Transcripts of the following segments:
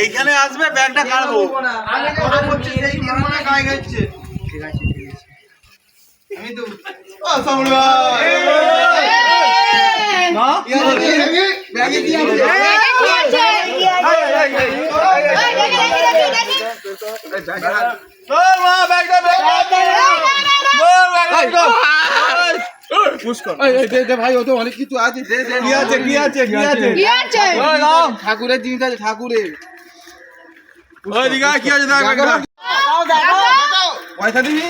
এইখানে আসবে ব্যাগটা কাটবো চল মা ব্যাগটা ভাই ও তো অনেক কিছু আছে। দে, দে, কি আছে কি আছে কি আছে? কি আছে? ঠাকুরের জিনিস আছে ঠাকুরের। ওই দিঘা কি আছে দেখ ব্যাগটা পয়সা দিবি?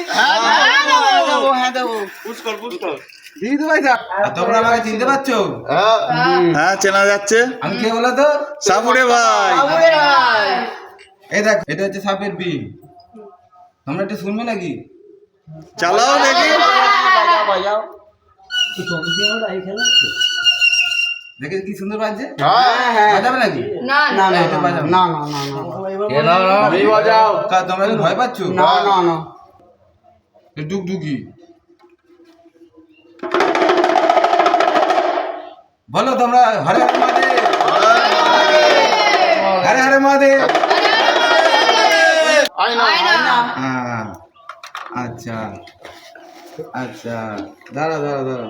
পুষ্কর পুষ্কর দিবি তো পয়সা আর তোমরা আমাকে চিনতে পারছ? হ্যাঁ। চেনা যাচ্ছে। আমি কে বলো তো? সাপুরে ভাই। এই দেখ এটা হচ্ছে সাপের বিল। তোমরা একটু শুনবে নাকি? চালাও দেখি। দেখে কি সুন্দর বাজছে? বাজাবে নাকি? না না। না এটা বাজাবে না। বাজাও। তোমরা ভয় পাচ্ছ? না না না। ডুগডুগি। বলো তোমরা হরে হরে মহাদেব। হরে হরে মহাদেব। হ্যাঁ আচ্ছা। আচ্ছা দাঁড়া দাঁড়া দাঁড়া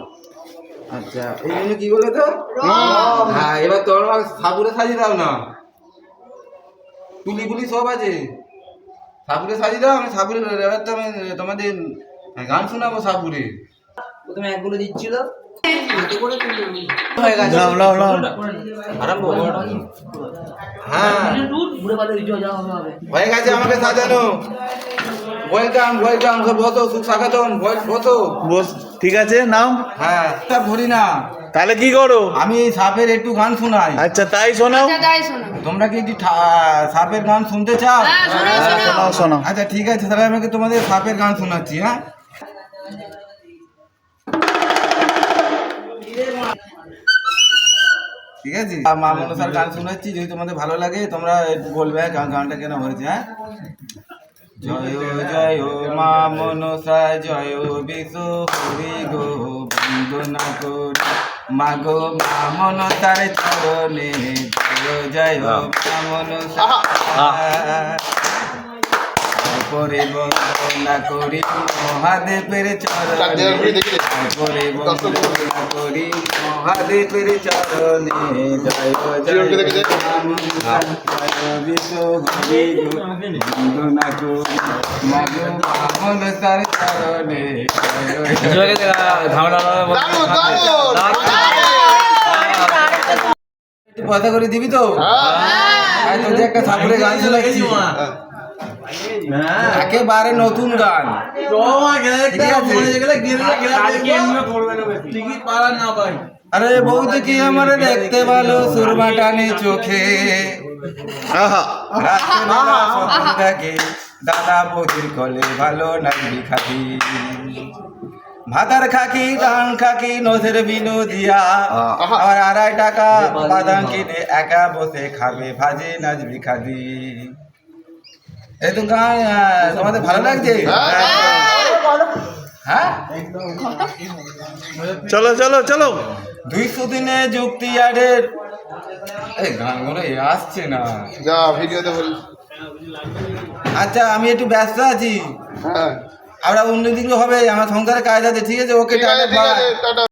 আচ্ছা এই জন্য কি বলে তো হ্যাঁ এবার তোর সাবুরে সাজিয়ে দাও না তুলি গুলি সব আছে সাবুরে সাজিয়ে দাও আমি সাবুরে এবার তো আমি তোমাদের গান শোনাবো সাবুরে প্রথমে একগুলো দিচ্ছিল হয়ে হ্যাঁ পালে হয়ে গেছে আমাকে সাজানো ওয়েলকাম ওয়েলকাম সব বসো সুখ স্বাগতম বস- বসো ঠিক আছে নাও হ্যাঁ তা ভরি না। তাহলে কি করো? আমি সাপের একটু গান শোনাই। আচ্ছা তাই শোনাও। আচ্ছা শোনো তোমরা কি সাপের গান শুনতে চাও? হ্যাঁ শোনো হ্যাঁ, শোনাও। শোনাও আচ্ছা ঠিক আছে তাহলে আমাকে তোমাদের সাপের গান শোনাচ্ছি হ্যাঁ? ঠিক আছে? মা মনসার গান শোনাচ্ছি যদি তোমাদের ভালো লাগে তোমরা একটু বলবে হ্যাঁ, গান গানটা কেন হয়েছে হ্যাঁ? জয় জয় মা মনসা জয় বিশু হরি গো বন্দনা করি মা গো মা মনসার চরণে জয় জয় মা মনসা। তারপরে বন্দনা করি মহাদেবের চরণে। তারপরে বন্দনা করি মহাদেবের চরণে। জয় জয় মা মনসা জয় বিশু হরি বন্দনা করি চরণে। জয় পয়সা করে দিবি তো? হ্যাঁ। একটা ঠাকুরের গান শোনাচ্ছি একেবারে নতুন গান। আরে বৌদি কি আমার দেখতে ভালো? সুরমা টানে চোখে। দাদা বৌদির কলে ভালো নাচবি খাবি ভাতার খাকি ধান খাকি নথের বিনোদিয়া আর আড়াই টাকা বাদাম কিনে একা বসে খাবে ভাজে নাচবি খাবি এই তো গান তোমাদের ভালো লাগছে? হ্যাঁ। চলো চলো চলো। দুইশো দিনে যুক্তি আডের এই গানগুলো আসছে না। যা ভিডিওতে বল। আচ্ছা আমি একটু ব্যস্ত আছি। হ্যাঁ। আমরা অন্য দিকে হবে আমার সংসারে কাজ আছে ঠিক আছে? Okay tata.